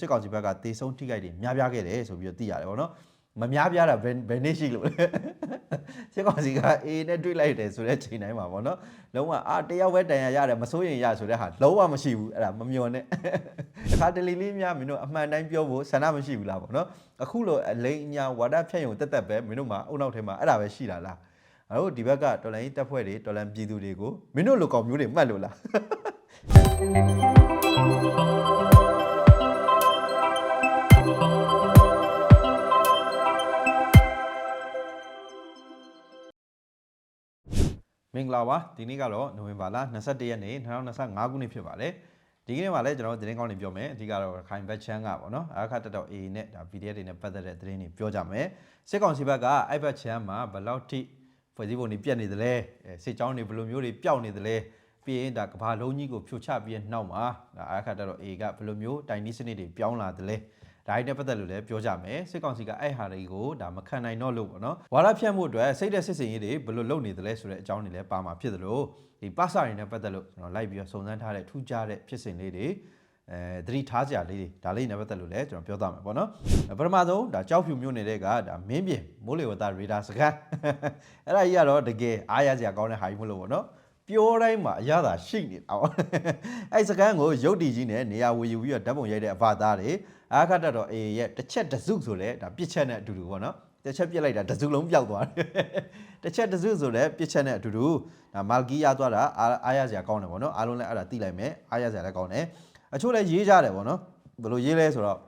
စစ်ကောင်စီဘက်ကတေဆုံးထိခိုက်တွေများပြားခဲ့တယ်ဆိုပြီးတော့သိရတယ်ဗောနော်မများပြားတာဘယ်ဘယ်နေ့ရှိလို့လဲစစ်ကောင်စီက A နဲ့တွေ့လိုက်တယ်ဆိုတဲ့ချိန်တိုင်းမှာဗောနော်လုံးဝအာတယောက်ပဲတန်ရရတယ်မစိုးရင်ရဆိုတဲ့ဟာလုံးဝမရှိဘူးအဲ့ဒါမမျော်နဲ့တစ်ခါတလေလေးများမင်းတို့အမှန်တိုင်းပြောဖို့ဆန္ဒမရှိဘူးလားဗောနော်အခုလိုအလိန်အညာဝါဒဖြန့်ယုံတက်တက်ပဲမင်းတို့မှာအုံနောက်ထဲမှာအဲ့ဒါပဲရှိတာလားအဲ့တို့ဒီဘက်ကတော်လိုင်းတက်ဖွဲ့တွေတော်လန်ပြည်သူတွေကိုမင်းတို့လိုကောင်မျိုးတွေမှတ်လို့လား မင်္ဂလာပါဒီနေ့ကတော့နိုဝင်ဘာလ22ရက်နေ့2025ခုနှစ်ဖြစ်ပါတယ်ဒီကနေ့မှာလည်းကျွန်တော်တို့သတင်းကောင်းတွေပြောမယ်အဓိကတော့ခိုင်ဘက်ချမ်းကပေါ့နော်အခါတက်တော့ A နဲ့ဒါ PDF တွေနဲ့ပတ်သက်တဲ့သတင်းတွေပြောကြမယ်စစ်ကောင်စီဘက်ကအိုက်ဘက်ချမ်းမှာဘယ်လောက်ထိဖွဲ့စည်းပုံတွေပြတ်နေသလဲအဲစစ်ကြောင်းတွေဘယ်လိုမျိုးတွေပျောက်နေသလဲပြီးရင်ဒါကဘာလုံးကြီးကိုဖြိုချပြီးနောက်မှာဒါအခါတက်တော့ A ကဘယ်လိုမျိုးတိုင်နီးစနစ်တွေပြောင်းလာသလဲ ဒါတွေနဲ့ပတ်သက်လို့လည်းပြောကြမယ်စစ်ကောင်စီကအဲ့ဟာတွေကိုဒါမခံနိုင်တော့လို့ပေါ့နော်ဝါရဖြန့်မှုအတွက်စိတ်တဲ့စစ်စင်ရေးတွေဘယ်လိုလုပ်နေသလဲဆိုတဲ့အကြောင်းတွေလည်းပါမှာဖြစ်သလိုဒီပါစာတွေနဲ့ပတ်သက်လို့ကျွန်တော်လိုက်ပြီးတော့စုံစမ်းထားတဲ့ထူးခြားတဲ့ဖြစ်စဉ်လေးတွေအဲသတိထားစရာလေးတွေဒါလေးနဲ့ပတ်သက်လို့လည်းကျွန်တော်ပြောသားမယ်ပေါ့နော်ပထမဆုံးဒါကြောက်ဖြူမျိုးနေတဲ့ကဒါမင်းပြင်မိုးလေဝသရေဒါစကန်အဲ့ဒါကြီးကတော့တကယ်အားရစရာကောင်းတဲ့ဟာကြီးမလို့ပေါ့နော်ပြောတိုင်းမှာအရသာရှိနေတာပေါ့အဲ့စကန်ကိုရုပ်တည်ကြီးနဲ့နေရာဝေယူပြီးတော့ဓာတ်ပုံရိုက်တဲ့အဖသားတွေ အားခတ်တတော်အေရဲ့တစ်ချက်တစ်စုဆိုလဲဒါပြစ်ချက်နဲ့အတူတူပေါ့နော်တစ်ချက်ပြစ်လိုက်တာတစ်စုလုံးပျောက်သွားတယ်တစ်ချက်တစ်စုဆိုလဲပြစ်ချက်နဲ့အတူတူဒါမာဂီရသွားတာအားအားရစရာကောင်းတယ်ပေါ့နော်အားလုံးလည်းအဲ့ဒါသိလိုက်မယ်အားရစရာလည်းကောင်းတယ်အချို့လည်းရေးကြတယ်ပေါ့နော်ဘယ်လိုရေးလဲဆိုတော့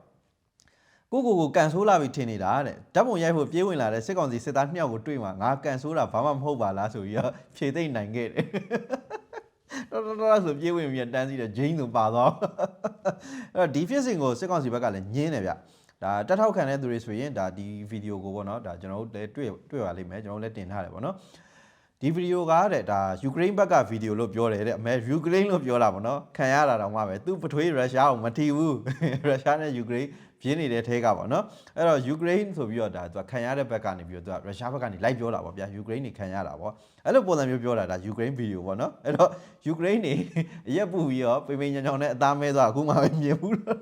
ကိုကိုကိုကန်ဆိုးလာပြီထင်နေတာတဲ့ဓာတ်ပုံရိုက်ဖို့ပြေးဝင်လာတဲ့စစ်ကောင်စီစစ်သားနှစ်ယောက်ကိုတွေ့မှာငါကန်ဆိုးတာဘာမှမဟုတ်ပါလားဆိုပြီးတော့ဖြေသိမ့်နိုင်ခဲ့တယ် တော်တော်တော်ဆိုပြေးဝင်ပြီးတန်းစီတဲ့ဂျိန်းဆိုပါတော့အဲ့တော့ဒီဖြစ်စဉ်ကိုစစ်ကောင်စီဘက်ကလည်းညင်းတယ်ဗျဒါတက်ထောက်ခံတဲ့သူတွေဆိုရင်ဒါဒီဗီဒီယိုကိုပေါ့နော်ဒါကျွန်တော်တို့လည်းတွေ့တွေ့ပါလိမ့်မယ်ကျွန်တော်တို့လည်းတင်ထားတယ်ပေါ့နော်ဒီဗီဒီယိုကတဲ့ဒါယူကရိန်းဘက်ကဗီဒီယိုလို့ပြောတယ်တဲ့အမေယူကရိန်းလို့ပြောတာပေါ့နော်ခံရတာတော့မှပဲသူပထွေးရုရှားကိုမထီဘူးရုရှားနဲ့ယူကရိန်း ပြင်းနေတဲ့ထဲကပေါ့နော်အဲ့တော့ယူကရိန်းဆိုပြီးတော့ဒါသူကခံရတဲ့ဘက်ကနေပြီးတော့သူကရုရှားဘက်ကနေလိုက်ပြောတာပေါ့ဗျာယူကရိန်းနေခံရတာပေါ့အဲ့လိုပုံစံမျိုးပြောတာဒါယူကရိန်းဗီဒီယိုပေါ့နော်အဲ့တော့ယူကရိန်းနေအရက်ပူပြီးတော့ပိပိညောင်ညောင်နဲ့အသားမဲသွားအခုမှပဲမြင်ဘူးလို့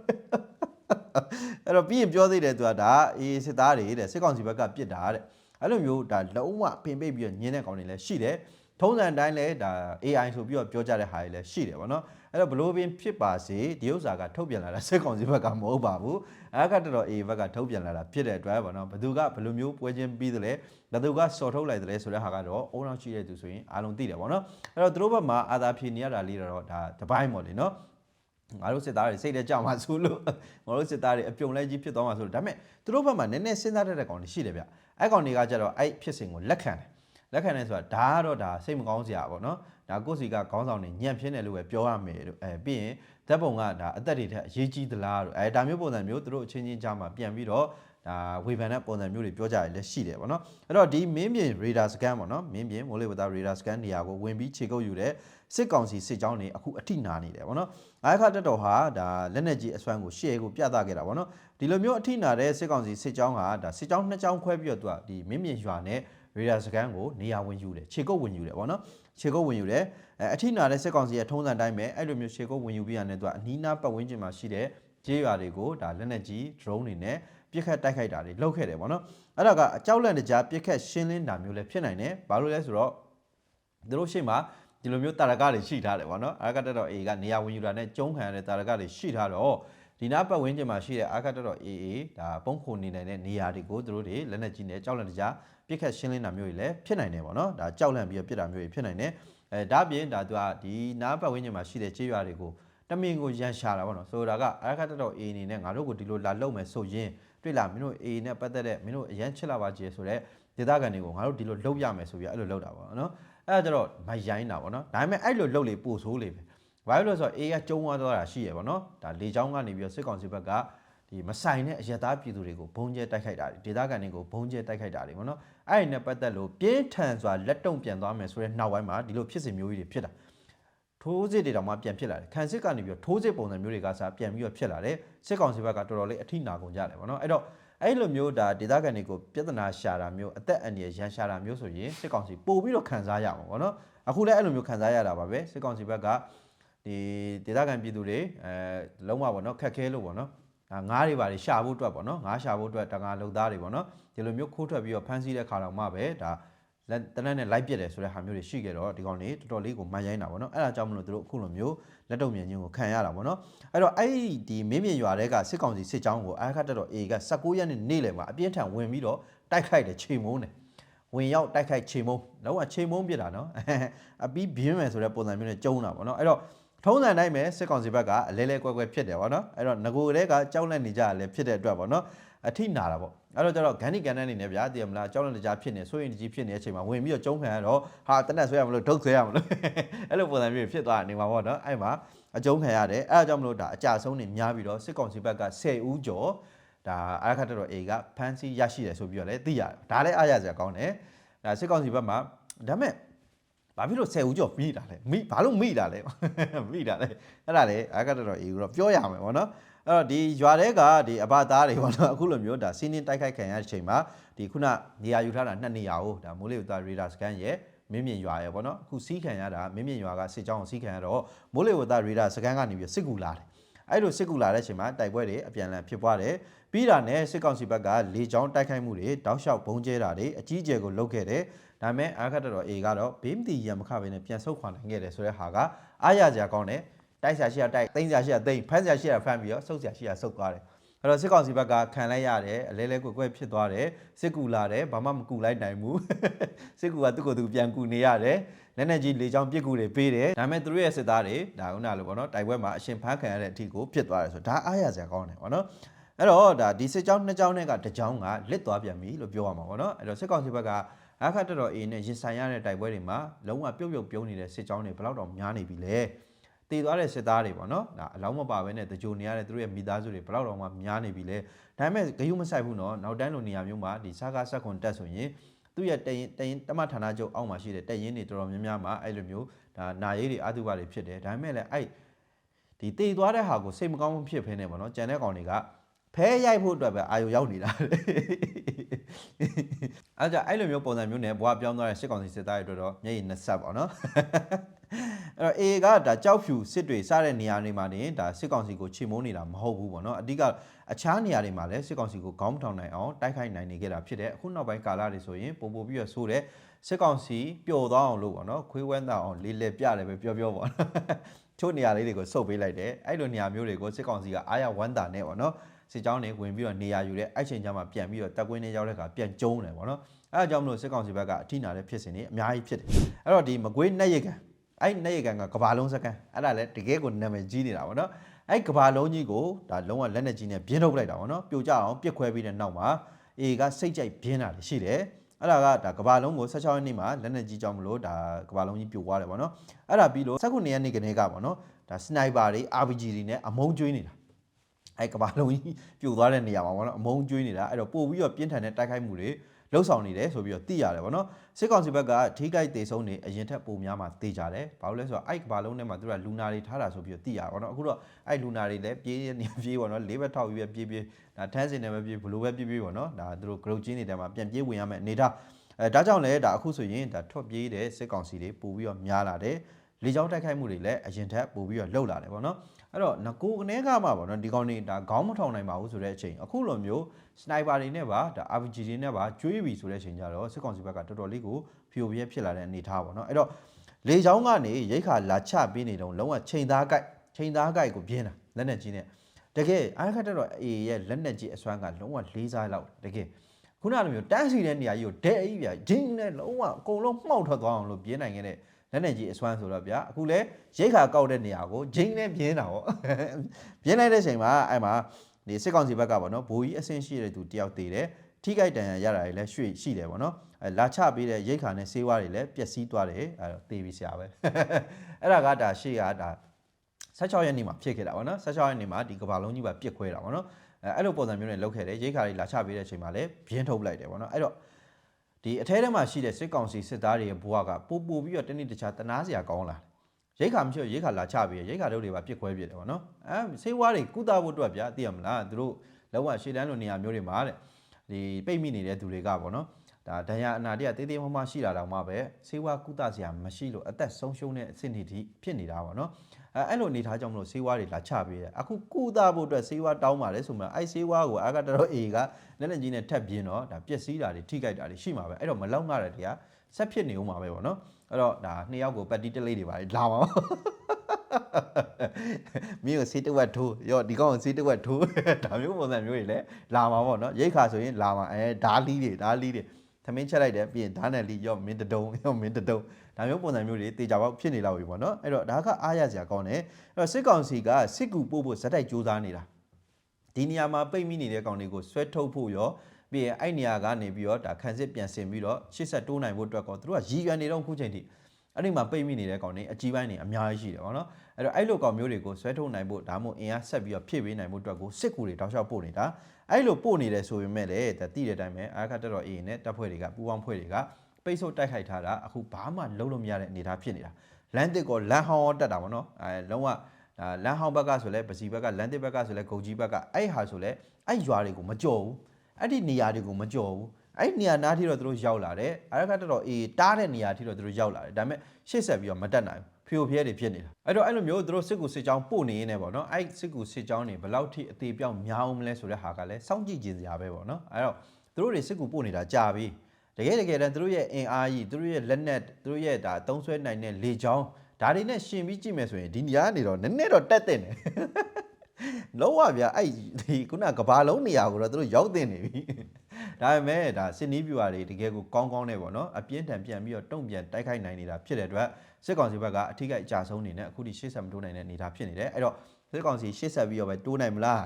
အဲ့တော့ပြီးရင်ပြောသေးတယ်သူကဒါအေးစစ်သားတွေတဲ့စစ်ကောင်စီဘက်ကပြစ်တာတဲ့အဲ့လိုမျိုးဒါလုံးဝပင်ပိတ်ပြီးတော့ညင်းတဲ့ကောင်တွေလည်းရှိတယ်ထုံးစံတိုင်းလဲဒါ AI ဆိုပြီးတော့ပြောကြတဲ့ဟာတွေလည်းရှိတယ်ဗောနော် အဲ့တော့ဘလို့ပင်ဖြစ်ပါစေဒီဥစ္စာကထုတ်ပြန်လာတာစစ်ကောင်စီဘက်ကမဟုတ်ပါဘူးအဲ့ကတတော် A ဘက်ကထုတ်ပြန်လာတာဖြစ်တဲ့အတွက်ဗောနော်ဘသူကဘယ်လိုမျိုးပွဲချင်းပြီးသလဲဘသူကစော်ထုတ်လိုက်သလဲဆိုတဲ့ဟာကတော့အုံနောက်ရှိတဲ့သူဆိုရင်အားလုံးသိတယ်ဗောနော်အဲ့တော့သူတို့ဘက်မှာအာသာဖြေနေရတာလေးတော့ဒါတပိုင်းပေါ့လေနော်ငါတို့စစ်သားတွေစိတ်နဲ့ကြောက်မှဆိုလို့ငါတို့စစ်သားတွေအပြုံလဲကြီးဖြစ်သွားမှဆိုလို့ဒါပေမဲ့သူတို့ဘက်မှာနည်းနည်းစဉ်းစားတတ်တဲ့ကောင်တွေရှိတယ်ဗျအဲ့ကောင်တွေကကြတော့အဲ့ဖြစ်စဉ်ကိုလက်ခံတယ် လက်ခံတယ်ဆိုတာဒါကတော့ဒါစိတ်မကောင်းစရာပေါ့နော်ဒါကိုယ့်စီကခေါင်းဆောင်နေညံ့ဖြစ်တယ်လို့ပဲပြောရမယ်လို့အဲပြီးရင်ဓာတ်ပုံကဒါအသက်တွေထက်အရေးကြီးသလားလို့အဲဒါမျိုးပုံစံမျိုးသူတို့အချင်းချင်းကြားမှာပြန်ပြီးတော့ဒါဝေဖန်တဲ့ပုံစံမျိုးတွေပြောကြရလည်းရှိတယ်ပေါ့နော်အဲ့တော့ဒီမင်းပြင် radar scan ပေါ့နော်မင်းပြင်မိုးလေဝသ radar scan နေရာကိုဝင်ပြီးခြေကုပ်ယူတဲ့စစ်ကောင်စီစစ်ကြောင်းတွေအခုအထိနာနေတယ်ပေါ့နော်အားခါတက်တော်ဟာဒါလက်နက်ကြီးအစွမ်းကိုရှေ့ကိုပြသခဲ့တာပေါ့နော်ဒီလိုမျိုးအထိနာတဲ့စစ်ကောင်စီစစ်ကြောင်းကဒါစစ်ကြောင်းနှစ်ကြောင်းခွဲပြီးတော့သူကဒီမင်းပြင်ရွာနဲ့ radar scan ကိုနေရာဝင်ယူတယ်ခြေကုပ်ဝင်ယူတယ်ပေါ့နော်ခြေကုပ်ဝင်ယူတယ်အဲအထိနာတဲ့စစ်ကောင်စီရဲ့ထုံးစံတိုင်းပဲအဲ့လိုမျိုးခြေကုပ်ဝင်ယူပြီးရတဲ့သူကအနီးနားပတ်ဝန်းကျင်မှာရှိတဲ့ကျေးရွာတွေကိုဒါလက်နက်ကြီး drone တွေနဲ့ပြစ်ခတ်တိုက်ခိုက်တာတွေလုပ်ခဲ့တယ်ပေါ့နော်အဲ့ဒါကအကြောက်လန့်တကြားပြစ်ခတ်ရှင်းလင်းတာမျိုးလည်းဖြစ်နိုင်တယ်ဘာလို့လဲဆိုတော့သူတို့ရှေ့မှာဒီလိုမျိုးတာရကတွေရှိထားတယ်ပေါ့နော်အာကတက်တော့ A ကနေရာဝင်ယူတာနဲ့ကျုံးခံရတဲ့တာရကတွေရှိထားတော့ ဒီနားပတ်ဝန်းကျင်မှာရှိတဲ့အာကတက်တော့ AA ဒါပုံခုန်နေနိုင်တဲ့နေရာတွေကိုသူတို့တွေလက်နက်ကြီးနဲ့ကြောက်လန့်တကြားပြစ်ခတ်ရှင်းလင်းတာမျိုးတွေလည်းဖြစ်နိုင်တယ်ပေါ့နော်ဒါကြောက်လန့်ပြီးတော့ပြစ်တာမျိုးတွေဖြစ်နိုင်တယ်အဲဒါပြင်ဒါသူကဒီနားပတ်ဝန်းကျင်မှာရှိတဲ့ခြေရွာတွေကိုတမင်ကိုရန်ရှာတာပေါ့နော်ဆိုတော့ကအာကတက်တော့ A အနေနဲ့ငါတို့ကိုဒီလိုလာလုံမယ်ဆိုရင်တွေ့လားမင်းတို့ A နဲ့ပတ်သက်တဲ့မင်းတို့အရန်ချစ်လာပါကြည်ဆိုတော့ဒေသခံတွေကိုငါတို့ဒီလိုလှုပ်ရမယ်ဆိုပြီးအဲ့လိုလှုပ်တာပေါ့နော်အဲ့ဒါကြတော့မရိုင်းတာပေါ့နော်ဒါပေမဲ့အဲ့လိုလှုပ်လေပို့ဆိုးလေပဲ ဘာလို့လဲဆိုတော့ A ကကျုံသွားတော့တာရှိရပေါ့နော်ဒါလေချောင်းကနေပြီးတော့စစ်ကောင်စီဘက်ကဒီမဆိုင်တဲ့အရသားပြည်သူတွေကိုဘုံကျဲတိုက်ခိုက်တာတွေဒေသခံတွေကိုဘုံကျဲတိုက်ခိုက်တာတွေပေါ့နော်အဲ့ဒီနဲ့ပတ်သက်လို့ပြင်းထန်စွာလက်တုံပြန်သွားမယ်ဆိုတဲ့နောက်ပိုင်းမှာဒီလိုဖြစ်စဉ်မျိုးကြီးတွေဖြစ်တာထိုးစစ်တွေတောင်မှပြန်ဖြစ်လာတယ်ခံစစ်ကနေပြီးတော့ထိုးစစ်ပုံစံမျိုးတွေကစားပြန်ပြီးတော့ဖြစ်လာတယ်စစ်ကောင်စီဘက်ကတော်တော်လေးအထိနာကုန်ကြတယ်ပေါ့နော်အဲ့တော့အဲ့လိုမျိုးဒါဒေသခံတွေကိုပြဿနာရှာတာမျိုးအသက်အန္တရာယ်ရန်ရှာတာမျိုးဆိုရင်စစ်ကောင်စီပို့ပြီးတော့ခံစားရမှာပေါ့နော်အခုလည်းအဲ့လိုမျိုးခံစားရတာပါပဲစစ်ကောင်စီဘက်က ဒီဒေသခံပြည်သူတွေအဲလုံးဝပေါ့နော်ခက်ခဲလို့ပေါ့နော်ဒါငားတွေပါတွေရှာဖို့အတွက်ပေါ့နော်ငားရှာဖို့အတွက်တကားလုံသားတွေပေါ့နော်ဒီလိုမျိုးခိုးထွက်ပြီးတော့ဖမ်းဆီးတဲ့ခါတော့မှပဲဒါလက်တနက်နဲ့လိုက်ပြစ်တယ်ဆိုတဲ့ဟာမျိုးတွေရှိခဲ့တော့ဒီကောင်လေးတော်တော်လေးကိုမှန်ရိုင်းတာပေါ့နော်အဲ့ဒါကြောင့်မလို့သူတို့အခုလိုမျိုးလက်တုံမြင်ခြင်းကိုခံရတာပေါ့နော်အဲ့တော့အဲ့ဒီမင်းမြင်ရွာတွေကစစ်ကောင်စီစစ်ကြောင်းကိုအာခတ်တက်တော့ A က19ရက်နေ့နေ့လယ်မှာအပြင်းထန်ဝင်ပြီးတော့တိုက်ခိုက်တယ်ချိန်မုံးတယ်ဝင်ရောက်တိုက်ခိုက်ချိန်မုံလုံးဝချိန်မုံပြစ်တာနော်အပြီးဘင်းမယ်ဆိုတဲ့ပုံစံမျိုးနဲ့ကျုံးတာပေါ့နော်အဲ့တော့ ထုံးစံတိုင်းပဲစစ်ကောင်စီဘက်ကအလဲလဲကွဲကွဲဖြစ်တယ်ပေါ့နော်အဲ့တော့ငကိုတဲကကြောက်လက်နေကြရလဲဖြစ်တဲ့အတွက်ပေါ့နော်အထိနာတာပေါ့အဲ့တော့ကျတော့ဂန်ဒီကန်တဲ့အနေနဲ့ဗျာတည်မလားကြောက်လက်နေကြဖြစ်နေဆိုရင်ကြီးဖြစ်နေတဲ့အချိန်မှာဝင်ပြီးတော့ကျုံးခံရတော့ဟာတနက်ဆွဲရမလို့ဒုတ်ဆွဲရမလို့အဲ့လိုပုံစံမျိုးဖြစ်သွားနေမှာပေါ့နော်အဲ့မှာအကျုံးခံရတယ်အဲ့ဒါကြောင့်မလို့ဒါအကြဆုံးနေများပြီးတော့စစ်ကောင်စီဘက်က10ဦးကျော်ဒါအာခတ်တော် A ကဖမ်းဆီးရရှိတယ်ဆိုပြီးတော့လည်းသိရတယ်ဒါလည်းအားရစရာကောင်းတယ်ဒါစစ်ကောင်စီဘက်မှာဒါမဲ့ ဘာဖြစ်လို့10ဦးကျော်မိတာလဲမိဘာလို့မိတာလဲမိတာလဲအဲ့ဒါလေအကတော့အေးတော့ပြောရမယ်ဗောနော်အဲ့တော့ဒီရွာတဲကဒီအဘသားတွေဗောနော်အခုလိုမျိုးဒါစီးနင်းတိုက်ခိုက်ခံရတဲ့ချိန်မှာဒီခုနနေရာယူထားတာနှစ်နေရာကိုဒါမိုးလေဝသရေဒါစကန်ရဲ့မင်းမြင့်ရွာရဲ့ဗောနော်အခုစီးခံရတာမင်းမြင့်ရွာကစစ်ကြောင်းကိုစီးခံရတော့မိုးလေဝသရေဒါစကန်ကနေပြီးစစ်ကူလာတယ်အဲ့လိုစစ်ကူလာတဲ့အချိန်မှာတိုက်ပွဲတွေအပြန်အလှန်ဖြစ်ပွားတယ်ပြီးတာနဲ့စစ်ကောင်စီဘက်ကလေကြောင်းတိုက်ခိုက်မှုတွေတောက်လျှောက်ဘုံကျဲတာတွေအကြီးအကျယ်ကိုလုပ်ခဲ့တယ် ဒါပေမဲ့အာခတ်တော် A ကတော့ဘေးမတီရံမခပဲနဲ့ပြန်ဆုတ်ခွာနိုင်ခဲ့တယ်ဆိုတဲ့ဟာကအားရစရာကောင်းတယ်တိုက်ဆရာရှိရတိုက်သိမ်းဆရာရှိရသိမ်းဖမ်းဆရာရှိရဖမ်းပြီးတော့ဆုတ်ဆရာရှိရဆုတ်သွားတယ်အဲ့တော့စစ်ကောင်စီဘက်ကခံလိုက်ရတယ်အလဲလဲကွယ်ကွယ်ဖြစ်သွားတယ်စစ်ကူလာတယ်ဘာမှမကူလိုက်နိုင်ဘူးစစ်ကူကသူ့ကိုယ်သူပြန်ကူနေရတယ်လက်နဲ့ကြီးလေချောင်းပြစ်ကူတွေပေးတယ်ဒါပေမဲ့သူတို့ရဲ့စစ်သားတွေဒါဥနာလို့ပေါ့နော်တိုက်ပွဲမှာအရှင်ဖမ်းခံရတဲ့အထိကိုဖြစ်သွားတယ်ဆိုတော့ဒါအားရစရာကောင်းတယ်ပေါ့နော်အဲ့တော့ဒါဒီစစ်ကြောင်းနှစ်ကြောင်းနဲ့ကတစ်ကြောင်းကလစ်သွားပြန်ပြီလို့ပြောရမှာပေါ့နော်အဲ့တော့စစ်ကောင်စီဘက်က အခါတော်တော် A နဲ့ရင်ဆိုင်ရတဲ့တိုက်ပွဲတွေမှာလုံးဝပြုတ်ပြုတ်ပြုံးနေတဲ့စစ်ကြောင်းတွေဘယ်လောက်တောင်များနေပြီလဲတည်သွားတဲ့စစ်သားတွေပေါ့နော်ဒါအလောင်းမပါဘဲနဲ့တကြိုနေရတဲ့သူတို့ရဲ့မိသားစုတွေဘယ်လောက်တောင်မှများနေပြီလဲဒါပေမဲ့ဂယုမဆိုင်ဘူးနော်နောက်တန်းလိုနေရာမျိုးမှာဒီစားကားဆက်ခွန်တက်ဆိုရင်သူ့ရဲ့တရင်တရင်တမဌာနချုပ်အောက်မှာရှိတဲ့တရင်တွေတော်တော်များများမှာအဲ့လိုမျိုးဒါနာရေးတွေအတုပါတွေဖြစ်တယ်ဒါပေမဲ့လည်းအဲ့ဒီတည်သွားတဲ့ဟာကိုစိတ်မကောင်းဖြစ်ဖ ೇನೆ ပေါ့နော်ကြံတဲ့ကောင်တွေကဖဲရိုက်ဖို့အတွက်ပဲအာယုရောက်နေတာ အဲကြအဲ့လိုမျိုးပုံစံမျိုးနဲ့ဘွားပြောင်းသွားတဲ့စစ်ကောင်စီစစ်သားတွေအတွက်တော့မျက်ရည်နှစ်ဆက်ပေါ့နော်အဲ့တော့ A ကဒါကြောက်ဖြူစစ်တွေစတဲ့နေရာတွေမှာနေဒါစစ်ကောင်စီကိုချေမုန်းနေတာမဟုတ်ဘူးပေါ့နော်အဓိကအခြားနေရာတွေမှာလည်းစစ်ကောင်စီကိုခေါင်းမထောင်နိုင်အောင်တိုက်ခိုက်နိုင်နေကြတာဖြစ်တယ်အခုနောက်ပိုင်းကာလတွေဆိုရင်ပုံပို့ပြီးတော့ဆိုတဲ့စစ်ကောင်စီပျော်သွားအောင်လို့ပေါ့နော်ခွေးဝဲသားအောင်လေးလေပြတယ်ပဲပြောပြောပေါ့ချို့နေရာလေးတွေကိုစုပ်ပေးလိုက်တယ်အဲ့လိုနေရာမျိုးတွေကိုစစ်ကောင်စီကအားရဝမ်းတာနဲ့ပေါ့နော် စစ်ကြောင်းတွေဝင်ပြီးတော့နေရာယူတဲ့အဲ့ချိန်ကျမှပြန်ပြီးတော့တက်ကွင်းတွေရောက်တဲ့အခါပြန်ကျုံးတယ်ပေါ့နော်အဲ့ဒါကြောင့်မလို့စစ်ကောင်စီဘက်ကအထိနာတဲ့ဖြစ်စဉ်တွေအများကြီးဖြစ်တယ်အဲ့တော့ဒီမကွေးနှက်ရကန်အဲ့နှက်ရကန်ကကဘာလုံးစကန်အဲ့ဒါလည်းတကယ်ကိုနာမည်ကြီးနေတာပေါ့နော်အဲ့ကဘာလုံးကြီးကိုဒါလုံးဝလက်နဲ့ကြီးနဲ့ပြင်းထုတ်လိုက်တာပေါ့နော်ပြိုကျအောင်ပြစ်ခွဲပြီးတဲ့နောက်မှာအေကစိတ်ကြိုက်ပြင်းတာတွေရှိတယ်အဲ့ဒါကဒါကဘာလုံးကို16ရက်နေ့မှာလက်နဲ့ကြီးကြောင်းမလို့ဒါကဘာလုံးကြီးပြိုသွားတယ်ပေါ့နော်အဲ့ဒါပြီးလို့19ရက်နေ့ကနေကပေါ့နော်ဒါစနိုက်ပါတွေ RPG တွေနဲ့အမုံကျွေးနေတာ အဲ့ကဘာလုံးကြီးပြိုသွားတဲ့နေရာမှာပေါ့နော်အမုံကျွေးနေတာအဲ့တော့ပို့ပြီးတော့ပြင်းထန်တဲ့တိုက်ခိုက်မှုတွေလှုပ်ဆောင်နေတယ်ဆိုပြီးတော့သိရတယ်ပေါ့နော်စစ်ကောင်စီဘက်ကထိခိုက်ဒေဆုံးနေအရင်ထက်ပိုများမှသိကြတယ်ဘာလို့လဲဆိုတော့အဲ့ကဘာလုံးထဲမှာသူကလူနာတွေထားတာဆိုပြီးတော့သိရပါပေါ့နော်အခုတော့အဲ့လူနာတွေလည်းပြေးနေပြေးပေါ့နော်လေးဘက်ထောက်ပြီးပဲပြေးပြေးဒါထန်းစင်တွေပဲပြေးဘလို့ပဲပြေးပြေးပေါ့နော်ဒါသူတို့ group ချင်းတွေထဲမှာပြန်ပြေးဝင်ရမယ်အနေထားအဲဒါကြောင့်လည်းဒါအခုဆိုရင်ဒါထွက်ပြေးတဲ့စစ်ကောင်စီတွေပို့ပြီးတော့များလာတယ်လေကြောင်းတိုက်ခိုက်မှုတွေလည်းအရင်ထက်ပိုပြီးတော့လှုပ်လာတယ်ပေါ့နော် အဲ့တော့ငကိုကနေကမှပေါ့နော်ဒီကောင်တွေဒါခေါင်းမထောင်နိုင်ပါဘူးဆိုတဲ့အချိန်အခုလိုမျိုးစနိုက်ပါတွေနဲ့ပါဒါ RPG တွေနဲ့ပါကျွေးပြီဆိုတဲ့အချိန်ကျတော့စစ်ကောင်စီဘက်ကတော်တော်လေးကိုဖြိုပြဲဖြစ်လာတဲ့အနေအထားပေါ့နော်အဲ့တော့လေချောင်းကနေရိတ်ခါလာချပေးနေတော့လုံးဝချိန်သားကိုက်ချိန်သားကိုက်ကိုပြင်းတာလက်နဲ့ကြီးနဲ့တကယ်အားခတ်တော့အေရဲ့လက်နဲ့ကြီးအစွမ်းကလုံးဝလေးစားလောက်တကယ်ခုနလိုမျိုးတန်းစီတဲ့နေရာကြီးကိုဒဲအိပြဂျင်းနဲ့လုံးဝအကုန်လုံးမှောက်ထွက်သွားအောင်လို့ပြင်းနိုင်ခဲ့တဲ့ လက်နဲ့ကြီးအစွမ်းဆိုတော့ဗျာအခုလဲရိတ်ခါကောက်တဲ့နေရာကိုဂျင်းနဲ့ပြင်းတာပေါ့ပြင်းလိုက်တဲ့ချိန်မှာအဲ့မှာဒီစစ်ကောင်စီဘက်ကပေါ့နော်ဘိုးကြီးအဆင့်ရှိတဲ့သူတယောက်တည်တယ်ထိခိုက်ဒဏ်ရာရတာတွေလည်းရွှေ့ရှိတယ်ပေါ့နော်အဲလာချပေးတဲ့ရိတ်ခါနဲ့ဆေးဝါးတွေလည်းပျက်စီးသွားတယ်အဲတော့တေးပြီးဆရာပဲအဲ့ဒါကဒါရှေ့ကဒါ16ရက်နေ့မှာဖြစ်ခဲ့တာပေါ့နော်16ရက်နေ့မှာဒီကဘာလုံးကြီးပါပြစ်ခွဲတာပေါ့နော်အဲအဲ့လိုပုံစံမျိုးနဲ့လုပ်ခဲ့တယ်ရိတ်ခါတွေလာချပေးတဲ့အချိန်မှာလည်းပြင်းထုတ်လိုက်တယ်ပေါ့နော်အဲ့တော့ ဒီအထဲထဲမှာရှိတဲ့စစ်ကောင်စီစစ်သားတွေရဲ့ဘဝကပို့ပို့ပြီးတော့တနေ့တခြားတနာစရာကောင်းလာတယ်ရိတ်ခါမရှိရိတ်ခါလာချပြီးရိတ်ခါတို့တွေပါပြစ်ခွဲပြစ်တယ်ပေါ့နော်အဲဆေးဝါးတွေကုသဖို့အတွက်ဗျာသိရမလားသူတို့လောကရှေ့တန်းလိုနေရာမျိုးတွေမှာတဲ့ဒီပိတ်မိနေတဲ့သူတွေကပေါ့နော်ဒါဒဏ်ရာအနာတရတေးသေးမမရှိတာတော့မှပဲဆေးဝါးကုသစရာမရှိလို့အသက်ဆုံးရှုံးတဲ့အဆင့်ထိဖြစ်နေတာပေါ့နော် အဲအဲ့လိုအနေထားကြောင့်မလို့ဆေးဝါးတွေလာချပေးတယ်အခုကုသဖို့အတွက်ဆေးဝါးတောင်းပါတယ်ဆိုမှအဲ့ဆေးဝါးကိုအာကတတော်အေကလက်လက်ကြီးနဲ့ထပ်ပြင်းတော့ဒါပျက်စီးတာတွေထိခိုက်တာတွေရှိမှာပဲအဲ့တော့မလောက်ငရတဲ့တရားဆက်ဖြစ်နေဦးမှာပဲပေါ့နော်အဲ့တော့ဒါနှစ်ယောက်ကိုပတ်တီးတလေးတွေပါလာပါမင်းကိုစေးတဝက်ထိုးရောဒီကောင်ကိုစေးတဝက်ထိုးဒါမျိုးပုံစံမျိုးတွေလည်းလာမှာပေါ့နော်ရိတ်ခါဆိုရင်လာမှာအဲဓာလီတွေဓာလီတွေ သမင်းချက်လိုက်တယ်ပြီးရင်ဓာနယ်လီရောမင်းတဒုံရောမင်းတဒုံဒါမျိုးပုံစံမျိုးတွေတေချာပေါက်ဖြစ်နေလောက်ပြီပေါ့နော်အဲ့တော့ဒါကအားရစရာကောင်းတယ်အဲ့တော့စစ်ကောင်စီကစစ်ကူပို့ဖို့ဇက်တိုက်စူးစမ်းနေတာဒီနေရာမှာပိတ်မိနေတဲ့ကောင်တွေကိုဆွဲထုတ်ဖို့ရောပြီးရင်အဲ့နေရာကနေပြီးတော့ဒါခန်းစစ်ပြန်ဆင်ပြီးတော့ရှစ်ဆက်တိုးနိုင်ဖို့အတွက်ကောသူတို့ကရည်ရွယ်နေတော့ခုချိန်ထိအဲ့ဒီမှာပိတ်မိနေတဲ့ကောင်တွေအကြီးပိုင်းတွေအများကြီးရှိတယ်ပေါ့နော်အဲ့တော့အဲ့လိုကောင်မျိုးတွေကိုဆွဲထုတ်နိုင်ဖို့ဒါမှမဟုတ်အင်အားဆက်ပြီးတော့ဖြည့်ပေးနိုင်ဖို့အတွက်ကိုစစ်ကူတွေတောက်လျှောက်ပို့နေတာ အဲ့လိုပို့နေတယ်ဆိုပေမဲ့လည်းဒါတိတဲ့အတိုင်းပဲအာခတ်တက်တော်အေးနဲ့တပ်ဖွဲ့တွေကပူပေါင်းဖွဲ့တွေကပိတ်ဆို့တိုက်ခိုက်ထားတာအခုဘာမှလုံးလို့မရတဲ့အနေအထားဖြစ်နေတာလမ်းတစ်ကောလမ်းဟောင်းရောတက်တာပေါ့နော်အဲလုံးဝဒါလမ်းဟောင်းဘက်ကဆိုလဲပစီဘက်ကလမ်းတစ်ဘက်ကဆိုလဲဂုံကြီးဘက်ကအဲ့ဟာဆိုလဲအဲ့ရွာတွေကိုမကြော်ဘူးအဲ့ဒီနေရာတွေကိုမကြော်ဘူးအဲ့ဒီနေရာနားထိတော့သူတို့ရောက်လာတယ်အာခတ်တက်တော်အေးတားတဲ့နေရာထိတော့သူတို့ရောက်လာတယ်ဒါပေမဲ့ရှေ့ဆက်ပြီးတော့မတက်နိုင်ဘူး ဖျို့ဖျဲတွေဖြစ်နေတာအဲ့တော့အဲ့လိုမျိုးသူတို့စစ်ကူစစ်ကြောင်းပို့နေရင်းနဲ့ပေါ့နော်အဲ့စစ်ကူစစ်ကြောင်းတွေဘယ်လောက်ထိအသေးပြောင်းများအောင်မလဲဆိုတဲ့ဟာကလည်းစောင့်ကြည့်ကြည့်စရာပဲပေါ့နော်အဲ့တော့သူတို့တွေစစ်ကူပို့နေတာကြာပြီတကယ်တကယ်တမ်းသူတို့ရဲ့အင်အားကြီးသူတို့ရဲ့လက်နက်သူတို့ရဲ့ဒါသုံးဆွဲနိုင်တဲ့လေကြောင်းဒါတွေနဲ့ရှင်ပြီးကြည့်မယ်ဆိုရင်ဒီနေရာကနေတော့နည်းနည်းတော့တက်တဲ့နေ လုံးဝဗျာအဲ့ဒီခုနကဘာလုံးနေရာကိုတော့သူတို့ရောက်တင်နေပြီဒါပေမဲ့ဒါစစ်နီးပြူဟာတွေတကယ်ကိုကောင်းကောင်းနဲ့ပေါ့နော်အပြင်းထန်ပြန်ပြီးတော့တုံ့ပြန်တိုက်ခိုက်နိုင်နေတာဖြစ်တဲ့အတွက်စစ်ကောင်စီဘက်ကအထူးကအကြဆုံးနေနဲ့အခုထိရှေ့ဆက်မတိုးနိုင်တဲ့အနေအထားဖြစ်နေတယ်အဲ့တော့စစ်ကောင်စီရှေ့ဆက်ပြီးတော့ပဲတိုးနိုင်မလား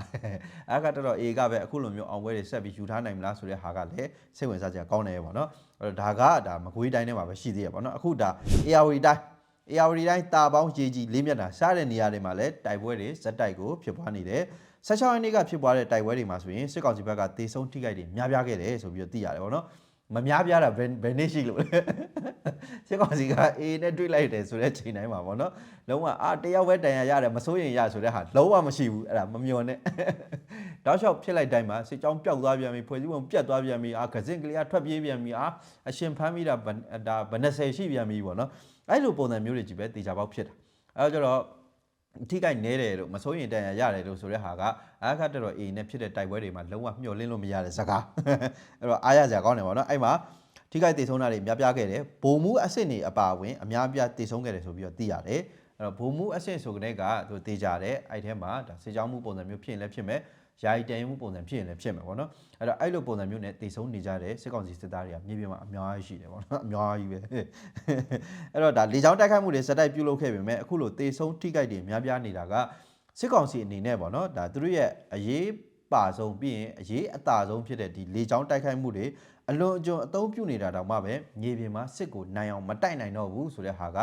အဲ့ကတော်တော်အေကပဲအခုလိုမျိုးအောင်ပွဲတွေဆက်ပြီးယူထားနိုင်မလားဆိုတဲ့ဟာကလည်းစိတ်ဝင်စားစရာကောင်းတယ်ပေါ့နော်အဲ့တော့ဒါကဒါမကွေးတိုင်းထဲမှာပဲရှိသေးရပေါ့နော်အခုဒါ ARD တိုင်း ARD တိုင်းတာပေါင်းရေးကြီးလေးမြတ်တာစားတဲ့နေရာတွေမှာလည်းတိုက်ပွဲတွေဇက်တိုက်ကိုဖြစ်ပွားနေတယ်16ရက်နေ့ကဖြစ်ပွားတဲ့တိုက်ပွဲတွေမှာဆိုရင်စစ်ကောင်စီဘက်ကတေဆုံးထိခိုက်တွေများပြားခဲ့တယ်ဆိုပြီးတော့သိရတယ်ပေါ့နော်မများပြားတာဘယ်ဘယ်နေ့ရှိလို့လဲစစ်ကောင်စီကအေးနဲ့တွေ့လိုက်တယ်ဆိုတဲ့ချိန်တိုင်းမှာပေါ့နော်လုံးဝအာတယောက်ပဲတန်ရရတယ်မစိုးရင်ရဆိုတဲ့ဟာလုံးဝမရှိဘူးအဲ့ဒါမမျော်နဲ့တောက်လျှောက်ဖြစ်လိုက်တိုင်းမှာစစ်ကြောင်းပျောက်သွားပြန်ပြီဖွဲ့စည်းပုံပြတ်သွားပြန်ပြီအာဂစင်ကလေးကထွက်ပြေးပြန်ပြီအာအရှင်ဖမ်းမိတာဗဒါဗနဆယ်ရှိပြန်ပြီပေါ့နော် အဲ့လိုပုံစံမျိုးတွေကြီးပဲတေချာပေါက်ဖြစ်တာအဲ့တော့ကျတော့ထိခိုက်နေတယ်လို့မစိုးရင်တန်ရရတယ်လို့ဆိုတဲ့ဟာကအာခတ်တော်အေးနဲ့ဖြစ်တဲ့တိုက်ပွဲတွေမှာလုံးဝမျှော်လင့်လို့မရတဲ့ဇာကာအဲ့တော့အားရစရာကောင်းတယ်ပေါ့နော်အဲ့မှာထိခိုက်တေဆုံးတာတွေများပြားခဲ့တယ်ဘုံမူအဆင့်တွေအပါအဝင်အများပြားတေဆုံးခဲ့တယ်ဆိုပြီးတော့သိရတယ်အဲ့တော့ဘုံမူအဆင့်ဆိုတဲ့ကသူတေကြတယ်အဲ့ထဲမှာဒါစေချောင်းမှုပုံစံမျိုးဖြစ်ရင်လည်းဖြစ်မယ် ယာယီတန်ရုံမှုပုံစံဖြစ်ရင်လည်းဖြစ်မယ်ပေါ့နော်အဲ့တော့အဲ့လိုပုံစံမျိုးနဲ့တည်ဆုံးနေကြတဲ့စစ်ကောင်စီစစ်သားတွေကမြေပြင်မှာအများကြီးရှိတယ်ပေါ့နော်အများကြီးပဲအဲ့တော့ဒါလေကြောင်းတိုက်ခိုက်မှုတွေစက်တိုက်ပြုလုပ်ခဲ့ပေမဲ့အခုလိုတည်ဆုံးထိခိုက်တွေများပြားနေတာကစစ်ကောင်စီအနေနဲ့ပေါ့နော်ဒါသူတို့ရဲ့အရေးပါဆုံးပြီးရင်အရေးအသာဆုံးဖြစ်တဲ့ဒီလေကြောင်းတိုက်ခိုက်မှုတွေအလွန်အကျွံအသုံးပြုနေတာတောင်မှပဲမြေပြင်မှာစစ်ကိုနိုင်အောင်မတိုက်နိုင်တော့ဘူးဆိုတဲ့ဟာက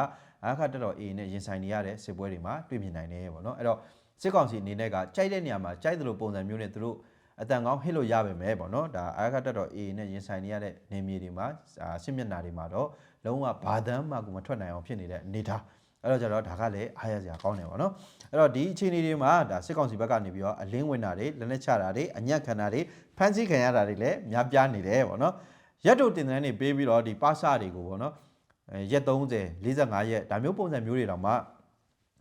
အခါတက်တော် A နဲ့ရင်ဆိုင်နေရတဲ့စစ်ပွဲတွေမှာတွေ့မြင်နိုင်တယ်ပေါ့နော်အဲ့တော့ စစ်ကောင်စီအနေနဲ့ကကြိုက်တဲ့နေရာမှာကြိုက်သလိုပုံစံမျိုးနဲ့သူတို့အတန်ကောင်းဟစ်လို့ရပါမယ်ပေါ့နော်ဒါအာခတ်တက်တော် A နဲ့ရင်ဆိုင်နေရတဲ့နေမြေတွေမှာစစ်မျက်နှာတွေမှာတော့လုံးဝဘာဒန်းမှကိုမထွက်နိုင်အောင်ဖြစ်နေတဲ့အနေထားအဲ့တော့ကျတော့ဒါကလည်းအားရစရာကောင်းတယ်ပေါ့နော်အဲ့တော့ဒီအခြေအနေတွေမှာဒါစစ်ကောင်စီဘက်ကနေပြီးတော့အလင်းဝင်တာတွေလက်နက်ချတာတွေအညက်ခံတာတွေဖမ်းဆီးခံရတာတွေလည်းများပြားနေတယ်ပေါ့နော်ရက်တို့တင်တဲ့နေပေးပြီးတော့ဒီပါစတွေကိုပေါ့နော်ရက်30 45ရက်ဒါမျိုးပုံစံမျိုးတွေတောင်မှ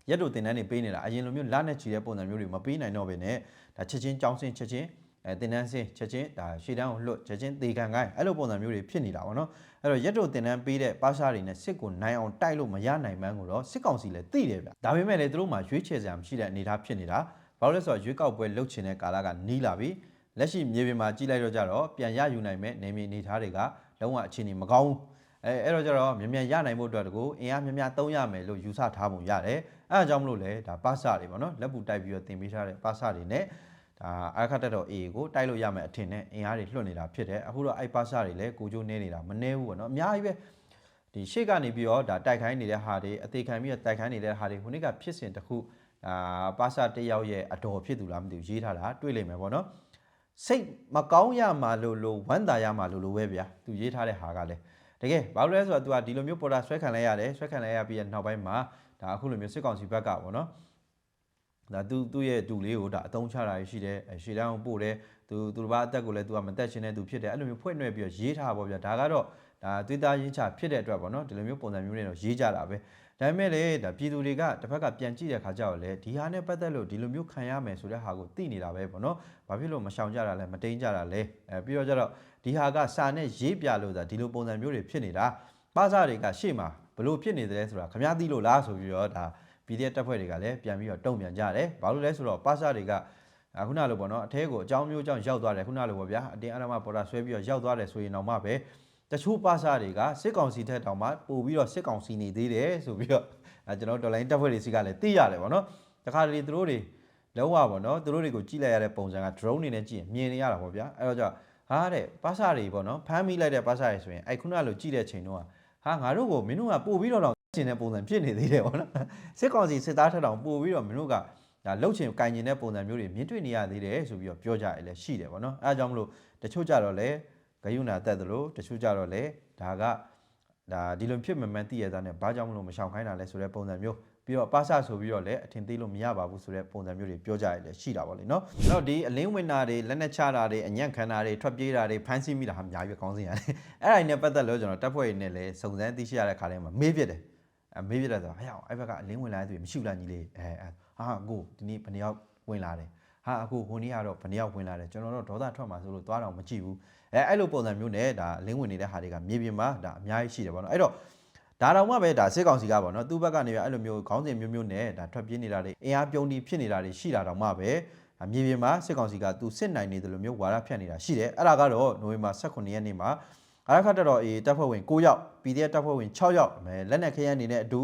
ရက်တို့တင်တန်းနေပေးနေတာအရင်လိုမျိုးလနဲ့ချီတဲ့ပုံစံမျိုးတွေမပေးနိုင်တော့ဘဲနဲ့ဒါချက်ချင်းကြောင်းစင်းချက်ချင်းအဲတင်တန်းစင်းချက်ချင်းဒါရှေ့တန်းကိုလွတ်ချက်ချင်းတေခံကိုင်းအဲ့လိုပုံစံမျိုးတွေဖြစ်နေတာပေါ့နော်အဲ့တော့ရက်တို့တင်တန်းပေးတဲ့ပါရှားတွေနဲ့စစ်ကိုနိုင်အောင်တိုက်လို့မရနိုင်မှန်းကိုတော့စစ်ကောင်စီလည်းသိတယ်ဗျဒါပေမဲ့လည်းသူတို့မှရွေးချယ်စရာမရှိတဲ့အနေအထားဖြစ်နေတာဘာလို့လဲဆိုတော့ရွေးကောက်ပွဲလှုပ်ချင်တဲ့ကာလကနီးလာပြီလက်ရှိမြေပြင်မှာကြီးလိုက်တော့ကြတော့ပြန်ရယူနိုင်မဲ့နေမြေအနေထားတွေကလုံးဝအခြေအနေမကောင်းဘူး အဲအဲ့တော့ကျတော့မြန်မြန်ရနိုင်ဖို့အတွက်တကူအင်အားများများသုံးရမယ်လို့ယူဆထားပုံရတယ်အဲအကြောင်းမလို့လေဒါပါစတွေပေါ့နော်လက်ပူတိုက်ပြီးတော့တင်ပေးထားတဲ့ပါစတွေနဲ့ဒါအခက်တက်တော် A ကိုတိုက်လို့ရမယ်အထင်နဲ့အင်အားတွေလွှတ်နေတာဖြစ်တယ်အခုတော့အဲ့ပါစတွေလည်းကိုကျိုးနေနေတာမနှဲဘူးပေါ့နော်အများကြီးပဲဒီရှေ့ကနေပြီးတော့ဒါတိုက်ခိုင်းနေတဲ့ဟာတွေအသေးခံပြီးတော့တိုက်ခိုင်းနေတဲ့ဟာတွေခုနေ့ကဖြစ်စဉ်တစ်ခုအာပါစတယောက်ရဲ့အတော်ဖြစ်သူလားမသိဘူးရေးထားတာတွေ့လိမ့်မယ်ပေါ့နော်စိတ်မကောင်းရမှာလို့လို့ဝမ်းသာရမှာလို့လို့ပဲဗျာသူရေးထားတဲ့ဟာကလည်း တကယ်ဘာလို့လဲဆိုတော့ तू ကဒီလိုမျိုးပေါ်တာဆွဲခံလိုက်ရတယ်ဆွဲခံလိုက်ရပြီးတဲ့နောက်ပိုင်းမှာဒါအခုလိုမျိုးစစ်ကောင်စီဘက်ကပေါ့နော်ဒါသူသူ့ရဲ့တူလေးကိုဒါအတုံးချတာရှိတယ်အဲရှေ့တန်းကိုပို့တယ်သူသူတစ်ပါးအသက်ကိုလည်းသူကမသက်ရှင်တဲ့သူဖြစ်တယ်အဲ့လိုမျိုးဖွင့်နှဲ့ပြီးတော့ရေးထားပါဗျာဒါကတော့ဒါသွေးသားရင်းချဖြစ်တဲ့အတွက်ပေါ့နော်ဒီလိုမျိုးပုံစံမျိုးတွေတော့ရေးကြတာပဲ ဒါပေမဲ့လေဒါပြည်သူတွေကတစ်ဖက်ကပြန်ကြည့်တဲ့ခါကျတော့လေဒီဟာနဲ့ပတ်သက်လို့ဒီလိုမျိုးခံရမယ်ဆိုတဲ့ဟာကိုသိနေတာပဲပေါ့နော်ဘာဖြစ်လို့မရှောင်ကြတာလဲမတိန်ကြတာလဲအဲပြီးတော့ကျတော့ဒီဟာကစာနဲ့ရေးပြလို့ဒါဒီလိုပုံစံမျိုးတွေဖြစ်နေတာပါစာတွေကရှေ့မှာဘလို့ဖြစ်နေတယ်ဆိုတာခမားသိလို့လားဆိုပြီးတော့ဒါ PDF တပ်ဖွဲ့တွေကလည်းပြန်ပြီးတော့တုံ့ပြန်ကြတယ်ဘာလို့လဲဆိုတော့ပါစာတွေကအခုနလိုပေါ့နော်အထဲကိုအကြောင်းမျိုးကြောင့်ရောက်သွားတယ်ခုနလိုပေါ့ဗျာအတင်းအဓမ္မပေါ်တာဆွဲပြီးတော့ရောက်သွားတယ်ဆိုရင်တော့မှပဲ တချို့ပါစာတွေကစစ်ကောင်စီထက်တောင်မှပို့ပြီးတော့စစ်ကောင်စီနေသေးတယ်ဆိုပြီးတော့အဲကျွန်တော်ဒေါ်လာတပ်ဖွဲ့တွေစီကလည်းသိရတယ်ပေါ့နော်တခါတလေသူတို့တွေလုံးဝပေါ့နော်သူတို့တွေကိုကြည့်လိုက်ရတဲ့ပုံစံက drone နေနဲ့ကြည့်ရင်မြင်နေရတာပေါ့ဗျာအဲ့တော့ကြောင့်ဟာတဲ့ပါစာတွေပေါ့နော်ဖမ်းမိလိုက်တဲ့ပါစာတွေဆိုရင်အဲ့ခုနလိုကြည့်တဲ့ချိန်တော့ဟာငါတို့ကိုမင်းတို့ကပို့ပြီးတော့ကျင်တဲ့ပုံစံဖြစ်နေသေးတယ်ပေါ့နော်စစ်ကောင်စီစစ်သားထက်တောင်ပို့ပြီးတော့မင်းတို့ကဒါလှုပ်ချင်ကင်ကျင်တဲ့ပုံစံမျိုးတွေမြင်တွေ့နေရသေးတယ်ဆိုပြီးတော့ပြောကြရလဲရှိတယ်ပေါ့နော်အဲအကြောင်းမလို့တချို့ကြတော့လဲ ဂယုဏတက်တယ်လို့တချို့ကြတော့လဲဒါကဒါဒီလိုဖြစ်မှန်မှန်သိရတဲ့နဲ့ဘာကြောင့်မလို့မရှောင်ခိုင်းတာလဲဆိုတဲ့ပုံစံမျိုးပြီးတော့ပါဆဆိုပြီးတော့လည်းအထင်သေးလို့မရပါဘူးဆိုတဲ့ပုံစံမျိုးတွေပြောကြရလဲရှိတာပေါ့လေနော်အဲ့တော့ဒီအလင်းဝင်တာတွေလက်နဲ့ချတာတွေအညံ့ခံတာတွေထွက်ပြေးတာတွေဖမ်းဆီးမိတာဟာအများကြီးပဲကောင်းစင်ရတယ်အဲ့ဒါနဲ့ပတ်သက်လို့ကျွန်တော်တပ်ဖွဲ့ရင်းနဲ့လည်းစုံစမ်းသိရှိရတဲ့ခါတိုင်းမှာမေးပြတယ်အမေးပြတယ်ဆိုတော့ဟဲ့အောင်အဲ့ဘက်ကအလင်းဝင်လာတဲ့သူမရှိဘူးလားညီလေးအဲဟာကိုဒီနေ့ဘယ်နှယောက်ဝင်လာတယ်ဟာအခုဟိုနေ့ကတော့ဘယ်နှယောက်ဝင်လာတယ်ကျွန်တော်တို့ဒေါသထွက်မှာဆိုလို့သွားတော့မကြည့်ဘူး အဲအဲ့လိုပုံစံမျိုးနဲ့ဒါလင်းဝင်နေတဲ့ဟာတွေကမြေပြင်မှာဒါအများကြီးရှိတယ်ပေါ့နော်အဲ့တော့ဒါတော့မှပဲဒါစစ်ကောင်စီကပေါ့နော်သူ့ဘက်ကနေပြီးအဲ့လိုမျိုးခေါင်းစဉ်မျိုးမျိုးနဲ့ဒါထွက်ပြေးနေတာတွေအင်အားပြုံးတီဖြစ်နေတာတွေရှိတာတော့မှပဲမြေပြင်မှာစစ်ကောင်စီကသူစစ်နိုင်နေတယ်လို့မျိုးဝါဒဖြန့်နေတာရှိတယ်အဲ့ဒါကတော့နိုဝင်ဘာ18ရက်နေ့မှာအရခတ်တော်အေတပ်ဖွဲ့ဝင်9ယောက် PDF တပ်ဖွဲ့ဝင်6ယောက်လက်နက်ခဲယမ်းနေတဲ့အတူ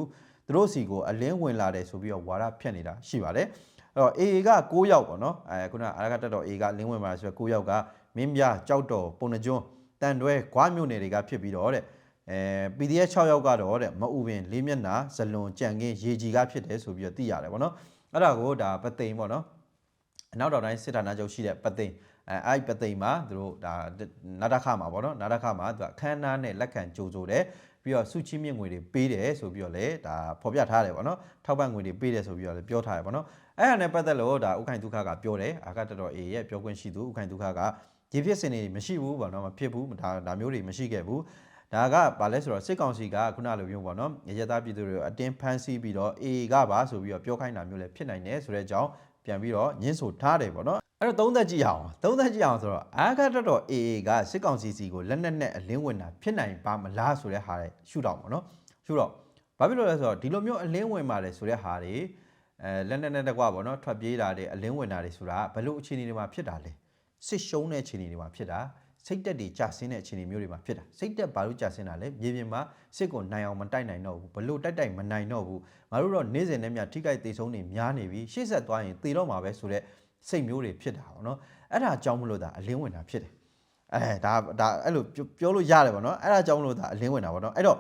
သူတို့စီကိုအလင်းဝင်လာတယ်ဆိုပြီးတော့ဝါဒဖြန့်နေတာရှိပါတယ်အဲ့တော့ AA က9ယောက်ပေါ့နော်အဲခုနအရခတ်တော် AA ကလင်းဝင်လာဆိုတော့9ယောက်က မင်းပြကြောက်တော်ပုံနှကျွန်းတန်တွဲဂွားမြို့နယ်တွေကဖြစ်ပြီးတော့တဲ့အဲ PDF 6ယောက်ကတော့တဲ့မအူပင်လေးမျက်နှာဇလွန်ကြံကင်းရေကြီးကဖြစ်တယ်ဆိုပြီးတော့သိရတယ်ပေါ့နော်အဲ့ဒါကိုဒါပသိမ်ပေါ့နော်အနောက်တော်တိုင်းစစ်ဌာနချုပ်ရှိတဲ့ပသိမ်အဲအဲ့ပသိမ်မှာသူတို့ဒါနာတခမှာပေါ့နော်နာတခမှာသူကခန်းနားနဲ့လက်ခံကြိုဆိုတယ်ပြီးတော့စုချင်းမြင့်ငွေတွေပေးတယ်ဆိုပြီးတော့လည်းဒါဖော်ပြထားတယ်ပေါ့နော်ထောက်ပံ့ငွေတွေပေးတယ်ဆိုပြီးတော့လည်းပြောထားတယ်ပေါ့နော်အဲ့ဒါနဲ့ပတ်သက်လို့ဒါဥခိုင်ဒုက္ခကပြောတယ်အာကတတော် A ရဲ့ပြောခွင့်ရှိသူဥခိုင်ဒုက္ခက ဒီဖြစ်စဉ်တွေမရှိဘူးပေါ့နော်မဖြစ်ဘူးဒါဒါမျိုးတွေမရှိခဲ့ဘူးဒါကဘာလဲဆိုတော့စစ်ကောင်စီကခုနလိုမျိုးပေါ့နော်ရရသားပြည်သူတွေကိုအတင်းဖမ်းဆီးပြီးတော့ A ကပါဆိုပြီးတော့ပြောခိုင်းတာမျိုးလည်းဖြစ်နိုင်တယ်ဆိုတဲ့အကြောင်းပြန်ပြီးတော့ညှင်းဆိုထားတယ်ပေါ့နော်အဲ့တော့သုံးသက်ကြည့်အောင်သုံးသက်ကြည့်အောင်ဆိုတော့အာခတ်တော် AA ကစစ်ကောင်စီစီကိုလက်နက်နဲ့အလင်းဝင်တာဖြစ်နိုင်ပါမလားဆိုတဲ့ဟာတွေရှုတော့ပေါ့နော်ရှုတော့ဘာဖြစ်လို့လဲဆိုတော့ဒီလိုမျိုးအလင်းဝင်ပါတယ်ဆိုတဲ့ဟာတွေအဲလက်နက်နဲ့တကွာပေါ့နော်ထွက်ပြေးတာတွေအလင်းဝင်တာတွေဆိုတာဘလို့အခြေအနေတွေမှာဖြစ်တာလဲ စစ်ရှုံးတဲ့အခြေအနေတွေမှာဖြစ်တာစိတ်တက်တွေကြာဆင်းတဲ့အခြေအနေမျိုးတွေမှာဖြစ်တာစိတ်တက်ဘာလို့ကြာဆင်းတာလဲမြေပြင်မှာစစ်ကိုနိုင်အောင်မတိုက်နိုင်တော့ဘူးဘလို့တိုက်တိုက်မနိုင်တော့ဘူးငါတို့တော့နေ့စဉ်နဲ့မြထိခိုက်သေးဆုံးနေများနေပြီရှေ့ဆက်သွားရင်သေတော့မှာပဲဆိုတဲ့စိတ်မျိုးတွေဖြစ်တာပေါ့နော်အဲ့ဒါကြောင့်မလို့ဒါအလင်းဝင်တာဖြစ်တယ်အဲဒါဒါအဲ့လိုပြောလို့ရတယ်ပေါ့နော်အဲ့ဒါကြောင့်မလို့ဒါအလင်းဝင်တာပေါ့နော်အဲ့တော့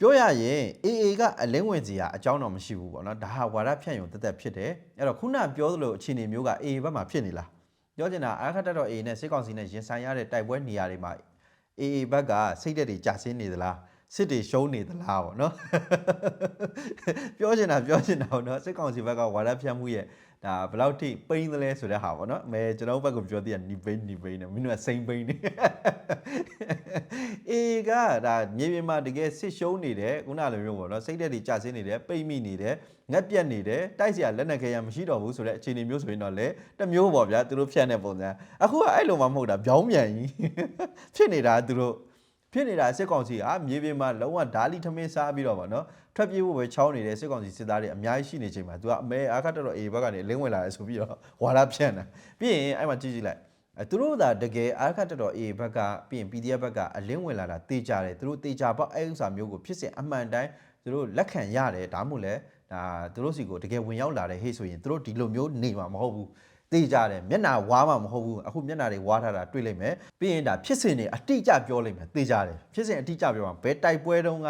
ပြောရရင် AA ကအလင်းဝင်စီကအကြောင်းတော့မရှိဘူးပေါ့နော်ဒါဟာဝါဒဖြန့်ယုံတက်တက်ဖြစ်တယ်အဲ့တော့ခုနပြောသလိုအခြေအနေမျိုးက AA ဘက်မှာဖြစ်နေလား ပြောချင်တာအခက်တက်တော့ AA နဲ့စစ်ကောင်စီနဲ့ရင်ဆိုင်ရတဲ့တိုက်ပွဲနေရာတွေမှာ AA ဘက်ကစိတ်တက်တွေကြာဆင်းနေသလား စစ်တွေရှုံးနေသလားပေါ့နော်ပြောချင်တာပြောချင်တာပေါ့နော်စစ်ကောင်စီဘက်ကဝါဒဖြန့်မှုရဲ့ဒါဘယ်လောက်ထိပိန်းသလဲဆိုတဲ့ဟာပေါ့နော်အဲကျွန်တော်ဘက်ကပြောသေးတာနီပိန်းနီပိန်းနဲ့မင်းတို့ကစိမ့်ပိန်းနေအေးကဒါမြေပြင်မှာတကယ်စစ်ရှုံးနေတယ်ခုနလိုမျိုးပေါ့နော်စိတ်ဓာတ်တွေကျဆင်းနေတယ်ပိတ်မိနေတယ်ငက်ပြက်နေတယ်တိုက်စရာလက်နက်ခဲရမရှိတော့ဘူးဆိုတဲ့အခြေအနေမျိုးဆိုရင်တော့လေတမျိုးပေါ့ဗျာသူတို့ဖြန့်တဲ့ပုံစံအခုကအဲ့လိုမှမဟုတ်တာဗျောင်းမြန်ကြီးဖြစ်နေတာသူတို့ ဖြစ်နေတာစစ်ကောင်စီကမြေပြင်မှာလုံးဝဓာလီထမင်းစားပြီးတော့ဗောနော်ထွက်ပြေးဖို့ပဲချောင်းနေတဲ့စစ်ကောင်စီစစ်သားတွေအများကြီးရှိနေချိန်မှာ तू ကအမဲအားခတ်တော်အေဘက်ကနေအလင်းဝင်လာတယ်ဆိုပြီးတော့ဝါရဖြန့်တာပြီးရင်အဲ့မှာကြည့်ကြည့်လိုက်အဲသူတို့သာတကယ်အားခတ်တော်အေဘက်ကပြီးရင် PDF ဘက်ကအလင်းဝင်လာတာတေချာတယ်သူတို့တေချာပေါ့အဲ့ဥစ္စာမျိုးကိုဖြစ်စဉ်အမှန်တိုင်းသူတို့လက်ခံရတယ်ဒါမှမဟုတ်လဲဒါသူတို့စီကိုတကယ်ဝင်ရောက်လာတဲ့ဟေ့ဆိုရင်သူတို့ဒီလိုမျိုးနေမှာမဟုတ်ဘူး သိကြတယ်မျက်နာဝါမှာမဟုတ်ဘူးအခုမျက်နာတွေဝါထားတာတွေ့လိမ့်မယ်ပြီးရင်ဒါဖြစ်စဉ်တွေအတိအကျပြောလိမ့်မယ်သိကြတယ်ဖြစ်စဉ်အတိအကျပြောမှာဘယ်တိုက်ပွဲတုန်းက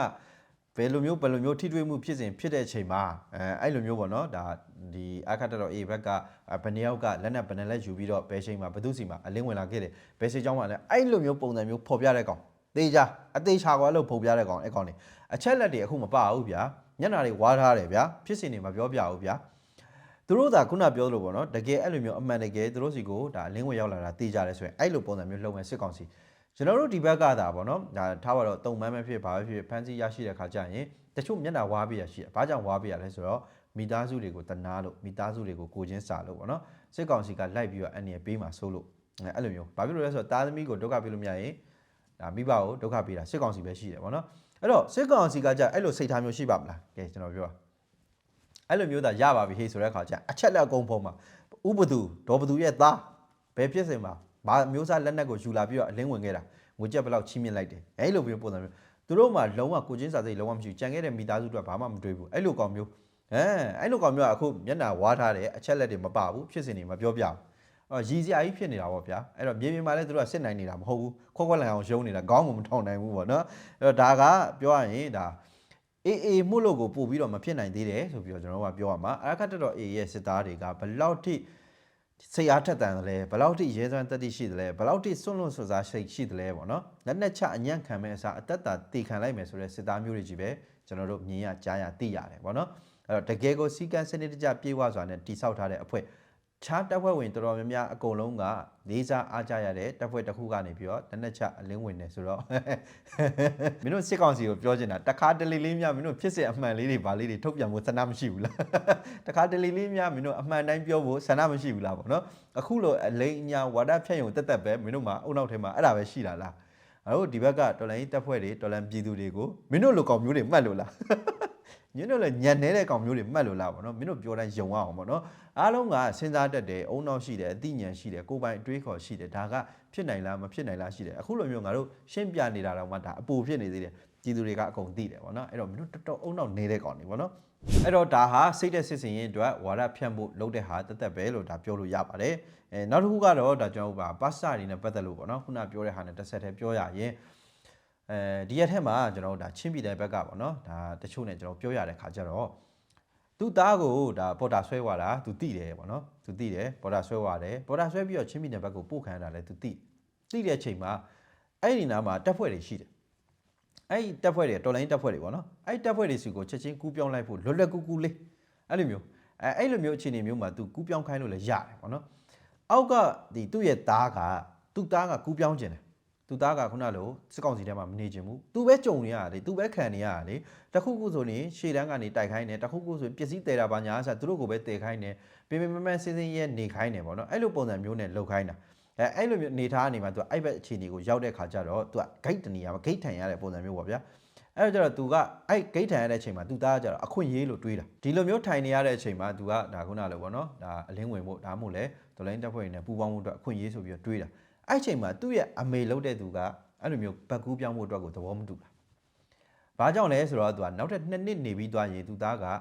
ဘယ်လိုမျိုးဘယ်လိုမျိုးထိတွေ့မှုဖြစ်စဉ်ဖြစ်တဲ့အချိန်မှာအဲအဲ့လိုမျိုးပေါ့နော်ဒါဒီအခက်တတော် A ဘက်ကဘယ်နှယောက်ကလက်နဲ့ဘယ်နှလက်ယူပြီးတော့ဘယ်ချိန်မှာဘယ်သူစီမှာအလင်းဝင်လာခဲ့တယ်ဘယ်ချိန်ကြောင်းမှလည်းအဲ့လိုမျိုးပုံစံမျိုးဖော်ပြတဲ့ကောင်သေချာအသေးချာကွာလို့ဖော်ပြတဲ့ကောင်အဲ့ကောင်နေအချက်လက်တွေအခုမပါဘူးဗျာညနာတွေဝါထားတယ်ဗျာဖြစ်စဉ်တွေမပြောပြဘူးဗျာ သူသူတို့သာခုနပြောသလိုပေါ့နော်တကယ်အဲ့လိုမျိုးအမှန်တကယ်သူတို့စီကိုဒါအလင်းဝင်ရောက်လာတာသိကြတယ်ဆိုရင်အဲ့လိုပုံစံမျိုးလှုပ်မဲ့စစ်ကောင်စီကျွန်တော်တို့ဒီဘက်ကသာပေါ့နော်ဒါထားပါတော့တုံမန်းပဲဖြစ်ဘာပဲဖြစ်ဖန်စီရရှိတဲ့ခါကျရင်တချို့မျက်နှာဝါးပြရရှိတယ်ဘာကြောင့်ဝါးပြရလဲဆိုတော့မိသားစုတွေကိုတနာလို့မိသားစုတွေကိုကိုချင်းစာလို့ပေါ့နော်စစ်ကောင်စီကလိုက်ပြီးတော့အနေပေးမှာစိုးလို့အဲ့လိုမျိုးဘာဖြစ်လို့လဲဆိုတော့တာသမီကိုဒုက္ခပေးလို့မရရင်ဒါမိဘကိုဒုက္ခပေးတာစစ်ကောင်စီပဲရှိတယ်ပေါ့နော်အဲ့တော့စစ်ကောင်စီကကြအဲ့လိုစိတ်ထားမျိုးရှိပါမလားကဲကျွန်တော်ပြောပါ အဲ့လိုမျိုးသာရပါပြီဟေ့ဆိုတဲ့အခါကျအချက်လက်အကုန်ဖုံးမှာဥပဒုဒေါ်ဘဒုရဲ့သားဘယ်ဖြစ်စင်မှာဘာမျိုးစားလက်နက်ကိုယူလာပြီးတော့အလင်းဝင်ခဲ့တာငွေကြက်ဘယ်လောက်ချီးမြှင့်လိုက်တယ်အဲ့လိုမျိုးပုံစံမျိုးသူတို့မှလုံးဝကိုချင်းစာစိတ်လုံးဝမရှိဘူးကြံခဲ့တဲ့မိသားစုတွေဘာမှမတွေးဘူးအဲ့လိုကောင်မျိုးအဲအဲ့လိုကောင်မျိုးကအခုမျက်နှာဝါထားတယ်အချက်လက်တွေမပါဘူးဖြစ်စင်တွေမပြောပြဘူးအော်ရည်စရာကြီးဖြစ်နေတာပေါ့ဗျာအဲ့တော့မြေပြင်မှာလည်းသူတို့ကစစ်နိုင်နေတာမဟုတ်ဘူးခွက်ခွက်လန်အောင်ရုံးနေတာခေါင်းကိုမထောင်နိုင်ဘူးပေါ့နော်အဲ့တော့ဒါကပြောရရင်ဒါ အေးအေးမှုလို့ကိုပို့ပြီးတော့မဖြစ်နိုင်သေးတယ်ဆိုပြီးတော့ကျွန်တော်တို့ကပြောရမှာအရခတ်တက်တော့အေးရဲ့စစ်သားတွေကဘယ်လောက်ထိစိတ်အားထက်သန်တယ်လဲဘယ်လောက်ထိရဲစွမ်းတက်တိရှိတယ်လဲဘယ်လောက်ထိစွန့်လွတ်စွစားရှိရှိတယ်လဲပေါ့နော်လက်နဲ့ချအညံ့ခံမဲ့အစားအသက်တာတည်ခံလိုက်မယ်ဆိုတဲ့စစ်သားမျိုးတွေကြီးပဲကျွန်တော်တို့မြင်ရကြားရသိရတယ်ပေါ့နော်အဲ့တော့တကယ်ကိုစီကံစနစ်တကျပြေဝစွာနဲ့တိဆောက်ထားတဲ့အဖွဲ့ ခြားတပ်ဖွဲ့ဝင်တော်တော်များများအကုန်လုံးကလေးစားအားကြရတဲ့တပ်ဖွဲ့တစ်ခုကနေပြီးတော့လက်နဲ့ချအလင်းဝင်နေဆိုတော့မင်းတို့စစ်ကောင်စီကိုပြောချင်တာတခါတလေလေးများမင်းတို့ဖြစ်စေအမှန်လေးတွေဗာလေးတွေထုတ်ပြန်ဖို့ဆန္ဒမရှိဘူးလားတခါတလေလေးများမင်းတို့အမှန်တိုင်းပြောဖို့ဆန္ဒမရှိဘူးလားပေါ့နော်အခုလိုအလိမ်အညာဝါဒဖြန့်ယုံတက်တက်ပဲမင်းတို့မှာအုံနောက်ထဲမှာအဲ့ဒါပဲရှိတာလားအဲ့တို့ဒီဘက်ကတော်လိုင်းတပ်ဖွဲ့တွေတော်လန်ပြည်သူတွေကိုမင်းတို့လိုကောင်မျိုးတွေမှတ်လို့လားညင်းတို့လည်းညံနေတဲ့ကောင်မျိုးတွေမှတ်လို့လားပေါ့နော်မင်းတို့ပြောတိုင်းယုံအောင်ပေါ့နော် အားလုံးကစဉ်းစားတတ်တယ်အုံနောက်ရှိတယ်အသိဉာဏ်ရှိတယ်ကိုယ်ပိုင်အတွေးခေါ်ရှိတယ်ဒါကဖြစ်နိုင်လားမဖြစ်နိုင်လားရှိတယ်အခုလိုမျိုးငါတို့ရှင်းပြနေတာတော့မှဒါအပူဖြစ်နေသေးတယ်ပြည်သူတွေကအကုန်သိတယ်ပေါ့နော်အဲ့တော့မင်းတို့တော်တော်အုံနောက်နေတဲ့ကောင်တွေပေါ့နော်အဲ့တော့ဒါဟာစိတ်တဲ့စစ်စင်ရင်အတွက်ဝါဒဖြန့်ဖို့လုပ်တဲ့ဟာတက်တက်ပဲလို့ဒါပြောလို့ရပါတယ်အဲနောက်တစ်ခုကတော့ဒါကျွန်တော်တို့ပါပတ်စာတွေနဲ့ပတ်သက်လို့ပေါ့နော်ခုနပြောတဲ့ဟာနဲ့တစ်ဆက်တည်းပြောရရင်အဲဒီရက်ထက်မှာကျွန်တော်တို့ဒါချင်းပြည်တဲ့ဘက်ကပေါ့နော်ဒါတချို့နဲ့ကျွန်တော်ပြောရတဲ့ခါကျတော့ သူ့သားကိုဒါပေါ်တာဆွဲသွားတာသူတိတယ်ပေါ့နော်သူတိတယ်ပေါ်တာဆွဲသွားတယ်ပေါ်တာဆွဲပြီးတော့ချင်းပြည်တဲ့ဘက်ကိုပို့ခံရတာလည်းသူတိတိတဲ့အချိန်မှာအဲ့ဒီနားမှာတက်ဖွဲ့တွေရှိတယ်အဲ့ဒီတက်ဖွဲ့တွေတော်လိုင်းတက်ဖွဲ့တွေပေါ့နော်အဲ့ဒီတက်ဖွဲ့တွေစီကိုချက်ချင်းကူးပြောင်းလိုက်ဖို့လွတ်လပ်ကူးကူးလေးအဲ့လိုမျိုးအဲအဲ့လိုမျိုးအခြေအနေမျိုးမှာသူကူးပြောင်းခိုင်းလို့လည်းရတယ်ပေါ့နော်အောက်ကဒီသူ့ရဲ့သားကသူ့သားကကူးပြောင်းခြင်းတယ် သူသားကခုနလိုစစ်ကောင်စီထဲမှာမနေချင်ဘူးသူပဲကြုံနေရတာလေသူပဲခံနေရတာလေတခုခုဆိုရင်ရှေ့တန်းကနေတိုက်ခိုင်းတယ်တခုခုဆိုရင်ပစ္စည်းတဲတာပါညာအစားသူတို့ကိုပဲတဲခိုင်းတယ်ပြင်ပြင်မမစင်းစင်းရဲနေခိုင်းတယ်ပေါ့နော်အဲ့လိုပုံစံမျိုးနဲ့လှုပ်ခိုင်းတာအဲအဲ့လိုမျိုးနေထားနေမှာသူကအဲ့ဘက်အခြေအနေကိုရောက်တဲ့ခါကျတော့သူကဂိတ်တနေရမှာဂိတ်ထန်ရတဲ့ပုံစံမျိုးပေါ့ဗျာအဲ့တော့ကျတော့သူကအဲ့ဂိတ်ထန်ရတဲ့အချိန်မှာသူသားကကျတော့အခွင့်ရေးလို့တွေးတာဒီလိုမျိုးထိုင်နေရတဲ့အချိန်မှာသူကဒါခုနလိုပေါ့နော်ဒါအလင်းဝင်ဖို့ဒါမှမဟုတ်လေဒလိုင်းတက်ဖွဲ့နေပူပေါင်းမှုအတွက်အခွင့်ရေးဆိုပြီးတော့တွေးတာ အဲ့ချိန်မှာသူ့ရဲ့အမေလုပ်တဲ့သူကအဲ့လိုမျိုးဘက်ကူးပြောင်းဖို့အတွက်ကိုသဘောမတူတာ။ဘာကြောင့်လဲဆိုတော့သူကနောက်ထပ်နှစ်နှစ်နေပြီးသွားရင်သူသားကဒါ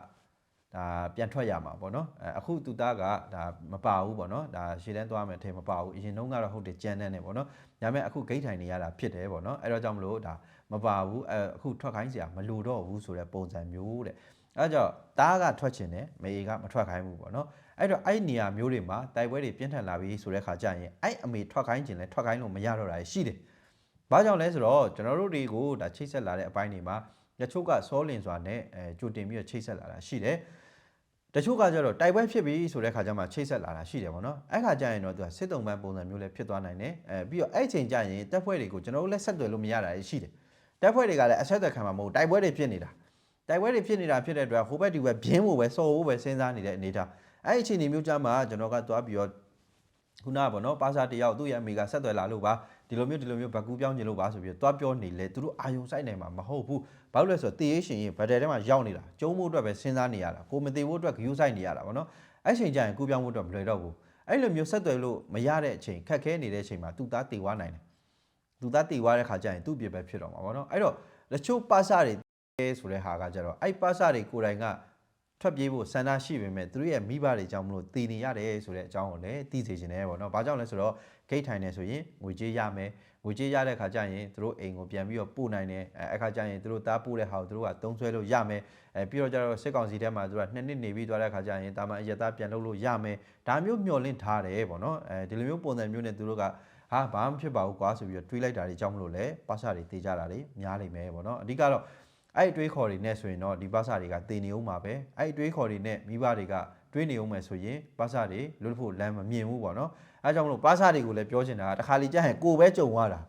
ပြန်ထွက်ရမှာပေါ့နော်။အဲအခုသူသားကဒါမပါဘူးပေါ့နော်။ဒါရှေ့တန်းသွားမယ်အထင်မပါဘူး။အရင်တုန်းကတော့ဟုတ်တယ်ကြမ်းတမ်းနေပေါ့နော်။ဒါပေမဲ့အခုဂိတ်ထိုင်နေရတာဖြစ်တယ်ပေါ့နော်။အဲ့တော့ကြောင့်မလို့ဒါမပါဘူးအဲအခုထွက်ခိုင်းစရာမလိုတော့ဘူးဆိုတဲ့ပုံစံမျိုးတဲ့။ အဲ့တော့တားကထွက်ချင်တယ်မေကမထွက်ခိုင်းဘူးပေါ့နော်။အဲ့တော့အဲ့နေရာမျိုးတွေမှာတိုက်ပွဲတွေပြင်းထန်လာပြီဆိုတဲ့ခါကျရင်အဲ့အမေထွက်ခိုင်းခြင်းလဲထွက်ခိုင်းလို့မရတော့တာရှိတယ်။ဘာကြောင့်လဲဆိုတော့ကျွန်တော်တို့တွေကိုဒါချိတ်ဆက်လာတဲ့အပိုင်းတွေမှာရချို့ကစောလင်စွာနဲ့အဲကြိုတင်ပြီးတော့ချိတ်ဆက်လာတာရှိတယ်။တချို့ကကျတော့တိုက်ပွဲဖြစ်ပြီဆိုတဲ့ခါကျမှချိတ်ဆက်လာတာရှိတယ်ပေါ့နော်။အဲ့ခါကျရင်တော့သူကစစ်တုံးပန်းပုံစံမျိုးလည်းဖြစ်သွားနိုင်တယ်။အဲပြီးတော့အဲ့ချိန်ကျရင်တပ်ဖွဲ့တွေကိုကျွန်တော်တို့လည်းဆက်သွယ်လို့မရတာရှိတယ်။တပ်ဖွဲ့တွေကလည်းအဆက်အသွယ်ခံမှာမဟုတ်တိုက်ပွဲတွေဖြစ်နေတာ။ တိုက်ပွဲတွေဖြစ်နေတာဖြစ်တဲ့အတွက်ဟိုဘက်ဒီဘက်ဘင်းဖို့ပဲစော်ဖို့ပဲစဉ်းစားနေတဲ့အနေထား။အဲ့ဒီအချိန်ဒီမျိုးကြမှာကျွန်တော်ကသွားပြီးတော့ခုနကပေါ့နော်ပါစာတယောက်သူ့ရဲ့အမေကဆက်သွယ်လာလို့ပါဒီလိုမျိုးဒီလိုမျိုးဘက်ကူးပြောင်းကျင်လို့ပါဆိုပြီးတော့သွားပြောနေလေသူတို့အာယုံဆိုင်နိုင်မှာမဟုတ်ဘူးဘာလို့လဲဆိုတော့တေးရေးရှင်ရင်ဘတ်တယ်ထဲမှာရောက်နေတာကျုံးမှုအတွက်ပဲစဉ်းစားနေရတာကိုမသေးဖို့အတွက်ဂယူဆိုင်နေရတာပေါ့နော်အဲ့ချိန်ကျရင်ကူးပြောင်းဖို့အတွက်မလွယ်တော့ဘူးအဲ့လိုမျိုးဆက်သွယ်လို့မရတဲ့အချိန်ခက်ခဲနေတဲ့အချိန်မှာသူသားတေဝါနိုင်တယ်သူသားတေဝါတဲ့ခါကျရင်သူ့ပြပဲဖြစ်တော့မှာပေါ့နော်အဲ့တော့တချို့ပါစာတွေ ဆိုတဲ့ဟာကကြတော့အဲ့ပါစာတွေကိုယ်တိုင်ကထွက်ပြေးဖို့ဆန္ဒရှိပေမဲ့သူတို့ရဲ့မိဘတွေကြောင့်မလို့တည်နေရတယ်ဆိုတဲ့အကြောင်းကိုလည်းသိစေချင်တယ်ပေါ့နော်။ဘာကြောင့်လဲဆိုတော့ဂိတ်ထိုင်နေဆိုရင်ငွေကြေးရမယ်။ငွေကြေးရတဲ့ခါကျရင်သူတို့အိမ်ကိုပြန်ပြီးတော့ပို့နိုင်တယ်။အဲအခါကျရင်သူတို့တားပို့တဲ့ဟာကိုသူတို့ကသုံးဆွဲလို့ရမယ်။အဲပြီးတော့ကျတော့စစ်ကောင်စီထဲမှာသူတို့ကနှစ်နှစ်နေပြီးသွားတဲ့ခါကျရင်တာမန်အရသားပြန်လုပ်လို့ရမယ်။ဒါမျိုးမျှော်လင့်ထားတယ်ပေါ့နော်။အဲဒီလိုမျိုးပုံစံမျိုးနဲ့သူတို့ကဟာဘာမှဖြစ်ပါဘူးကွာဆိုပြီးတော့တွေးလိုက်တာတွေကြောင့်မလို့လဲပါစာတွေတေးကြတာတွေများလိမ့်မယ်ပေါ့နော်။အဓိကတော့ အဲ့ဒီတွေးခေါ်တွေနဲ့ဆိုရင်တော့ဒီပါစာတွေကတည်နေဦးမှာပဲအဲ့ဒီတွေးခေါ်တွေနဲ့မိဘတွေကတွေးနေဦးမယ်ဆိုရင်ပါစာတွေလွတ်ဖို့လမ်းမမြင်ဘူးပေါ့နော်အဲကြောင့်မလို့ပါစာတွေကိုလည်းပြောချင်တာကတစ်ခါလေကြာရင်ကိုယ်ပဲကြုံရတာ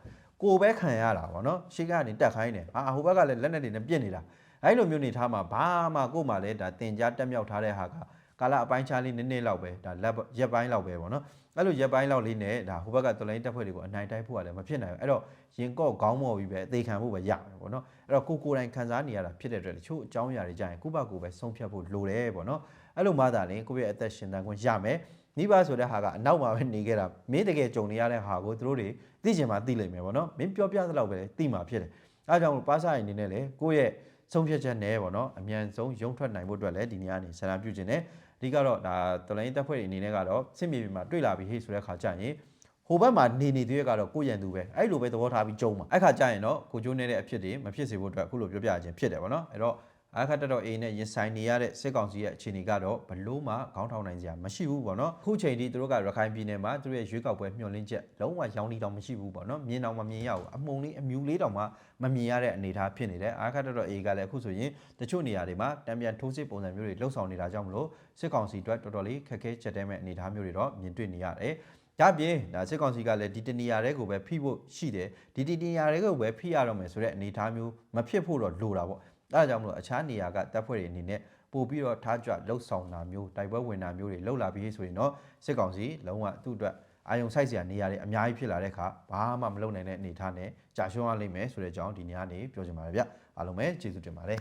ကိုယ်ပဲခံရတာပေါ့နော်ရှေ့ကနေတက်ခိုင်းတယ်ဟာဟိုဘက်ကလည်းလက်နဲ့တွေနဲ့ပြစ်နေတာအဲ့လိုမျိုးနေထားမှာဘာမှကိုယ်မှလည်းဒါတင်ကြားတက်မြောက်ထားတဲ့ဟာက ကာလအပိုင်းခြားလေးနည်းနည်းလောက်ပဲဒါလက်ရက်ပိုင်းလောက်ပဲပေါ့နော်အဲ့လိုရက်ပိုင်းလောက်လေးနဲ့ဒါဟိုဘက်ကတော်လိုင်းတက်ဖွဲ့တွေကိုအနိုင်တိုက်ဖို့ကလည်းမဖြစ်နိုင်ဘူးအဲ့တော့ရင်ကော့ခေါင်းမော်ပြီးပဲအသေးခံဖို့ပဲရမယ်ပေါ့နော်အဲ့တော့ကိုကိုယ်တိုင်ခံစားနေရတာဖြစ်တဲ့အတွက်တချို့အကြောင်းအရာတွေကြာရင်ကိုယ့်ဘက်ကိုယ်ပဲဆုံးဖြတ်ဖို့လိုတယ်ပေါ့နော်အဲ့လိုမှသာလေကိုယ့်ရဲ့အသက်ရှင်သန်ခွင့်ရမယ်မိဘဆိုတဲ့ဟာကအနောက်မှာပဲနေခဲ့တာမင်းတကယ်ကြုံနေရတဲ့ဟာကိုသူတို့တွေသိချင်မှသိလိမ့်မယ်ပေါ့နော်မင်းပြောပြသလောက်ပဲသိမှာဖြစ်တယ်အဲဒါကြောင့်မို့ပါစာရင်နေနဲ့လေကိုယ့်ရဲ့ဆုံးဖြတ်ချက်နဲ့ပေါ့နော်အမြန်ဆုံးရုံထွက်နိုင်ဖို့အတွက်လည်းဒီနေရာနေဆန္ဒပြုခြင်းနဲ့ အဓိကတော့ဒါတော်လိုင်းတက်ဖွဲ့တွေအနေနဲ့ကတော့စစ်မြေပြင်မှာတွေ့လာပြီးဟေ့ဆိုတဲ့ခါကျရင်ဟိုဘက်မှာနေနေသေးရကတော့ကိုယ့်ရန်သူပဲအဲ့လိုပဲသဘောထားပြီးကြုံမှာအဲ့ခါကျရင်တော့ကိုကျိုးနေတဲ့အဖြစ်တွေမဖြစ်စေဖို့အတွက်အခုလိုပြောပြခြင်းဖြစ်တယ်ပေါ့နော်အဲ့တော့ အခါတက်တော့ A နဲ့ရင်ဆိုင်နေရတဲ့စစ်ကောင်စီရဲ့အခြေအနေကတော့ဘလို့မှခေါင်းထောင်နိုင်စရာမရှိဘူးပေါ့နော်အခုချိန်ထိသူတို့ကရခိုင်ပြည်နယ်မှာသူတို့ရဲ့ရွေးကောက်ပွဲမျှော်လင့်ချက်လုံးဝရောင်းတီတောင်မရှိဘူးပေါ့နော်မြင်တော့မမြင်ရဘူးအမုံလေးအမြူလေးတောင်မှမမြင်ရတဲ့အနေအထားဖြစ်နေတယ်အခါတက်တော့ A ကလည်းအခုဆိုရင်တချို့နေရာတွေမှာတံပြန်ထိုးစစ်ပုံစံမျိုးတွေလှုပ်ဆောင်နေတာကြောင့်မလို့စစ်ကောင်စီအတွက်တော်တော်လေးခက်ခဲချက်တဲမဲ့အနေအထားမျိုးတွေတော့မြင်တွေ့နေရတယ်ဒါပြင်ဒါစစ်ကောင်စီကလည်းဒီတနေရာတွေကိုပဲဖိဖို့ရှိတယ်ဒီဒီတနေရာတွေကိုပဲဖိရတော့မယ်ဆိုတဲ့အနေအထားမျိုးမဖြစ်ဖို့တော့လိုတာပေါ့ အဲဒါကြောင့်မလို့အခြားနေရာကတပ်ဖွဲ့တွေအနေနဲ့ပို့ပြီးတော့ထားကြွလှုပ်ဆောင်တာမျိုးတိုက်ပွဲဝင်တာမျိုးတွေလှုပ်လာပြီးဆိုရင်တော့စစ်ကောင်စီလုံးဝသူ့အတွက်အာယုံဆိုင်စရာနေရာတွေအများကြီးဖြစ်လာတဲ့အခါဘာမှမလုပ်နိုင်တဲ့အနေအထားနဲ့ကြာရှုံးရလိမ့်မယ်ဆိုတဲ့အကြောင်းဒီနေ့ကနေပြောချင်ပါတယ်ဗျအားလုံးပဲကျေးဇူးတင်ပါတယ်